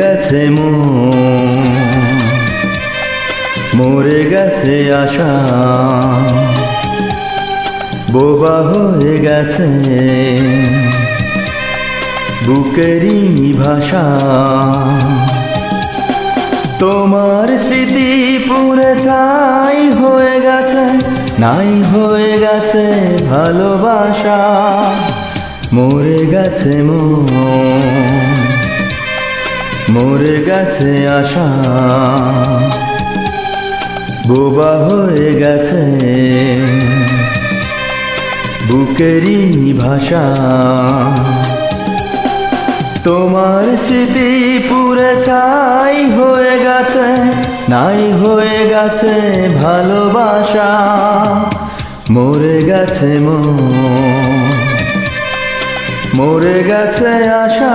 গেছে মন, মরে গেছে আশা, বোবা হয়ে গেছে বুকেরই ভাষা। তোমার স্মৃতি পুরে ছাই হয়ে গেছে, নাই হয়ে গেছে ভালোবাসা, মরে গেছে মন। মরে গেছে আশা। বোবা হয়ে গেছে। বুকেরই ভাষা। তোমার স্মৃতি পুরে ছাই হয়ে গেছে, নাই হয়ে গেছে ভালোবাসা। মরে গেছে মন মরে গেছে আশা।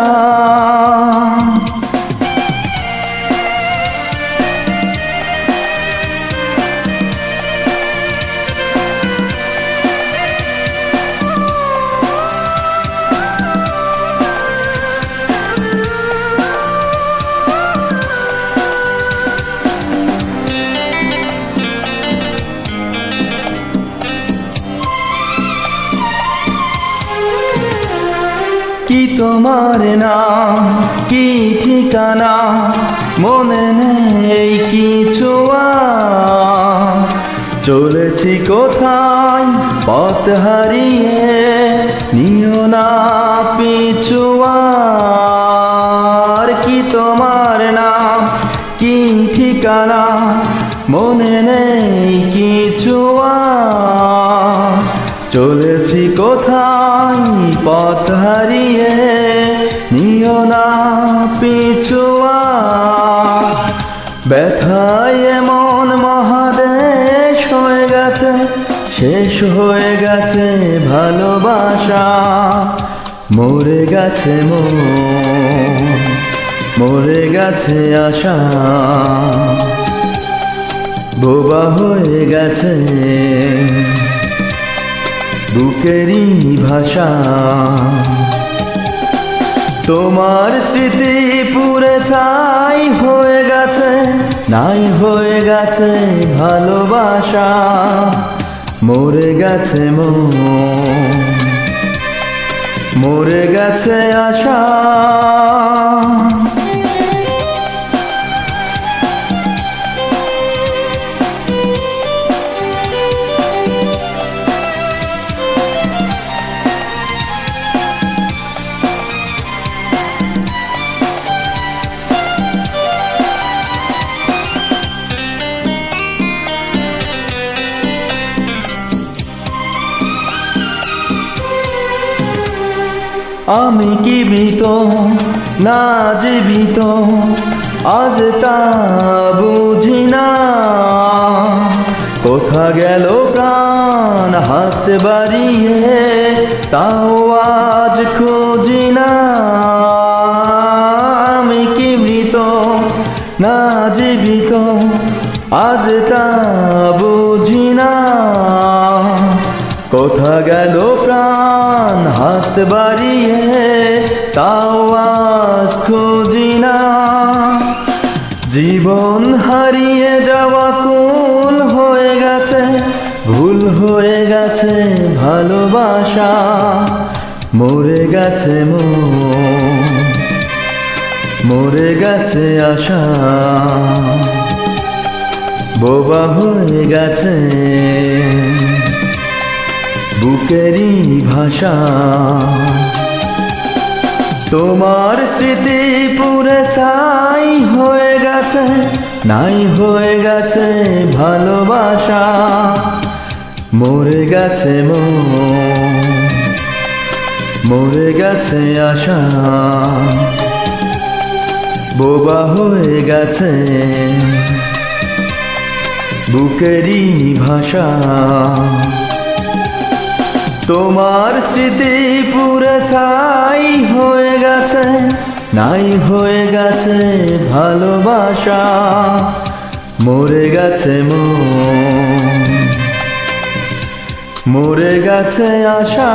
তোমার নাম কি ঠিকানা মনে নেই কিছু। চলেছি কোথায় পথ হারিয়ে নিও না পিছু আর। কি তোমার নাম কি ঠিকানা মনে নেই কিছু। চলেছি কোথায় পথ হারিয়ে নিও না পিছুয়া। ব্যথায় এমন মহাদেশ হয়ে গেছে, শেষ হয়ে গেছে ভালোবাসা। মরে গেছে মন, মরে গেছে আশা। বোবা হয়ে গেছে বুকেরই ভাষা। তোমার স্মৃতি পুরে ছাই হয়ে গেছে, নাই হয়ে গেছে ভালোবাসা। মরে গেছে মরে গেছে আশা। আমি কি মৃত? না জীবিত। আজ তা বুঝি না। কোথা গেল প্রাণ হাত বাড়িয়ে? তাও আজ খুঁজি না। আমি কি মৃত? না জীবিত। আজ তা বুঝি না। কোথা গেল প্রাণ হাত বাড়িয়ে তাও আজ খুঁজি না। জীবন হারিয়ে যাওয়া কুল হয়ে গেছে, ভুল হয়ে গেছে ভালোবাসা, মরে গেছে মন, মরে গেছে আশা। বোবা হয়ে গেছে। বুকেরই ভাষা। তোমার স্মৃতি পুরে ছাই হয়ে গেছে, নাই হয়ে গেছে ভালোবাসা। মরে গেছে মন, মরে গেছে আশা। বোবা হয়ে গেছে বুকেরই ভাষা। তোমার স্মৃতি পুরে ছাই হয়ে গেছে, নাই হয়ে গেছে ভালোবাসা, মরে গেছে মরে গেছে আশা।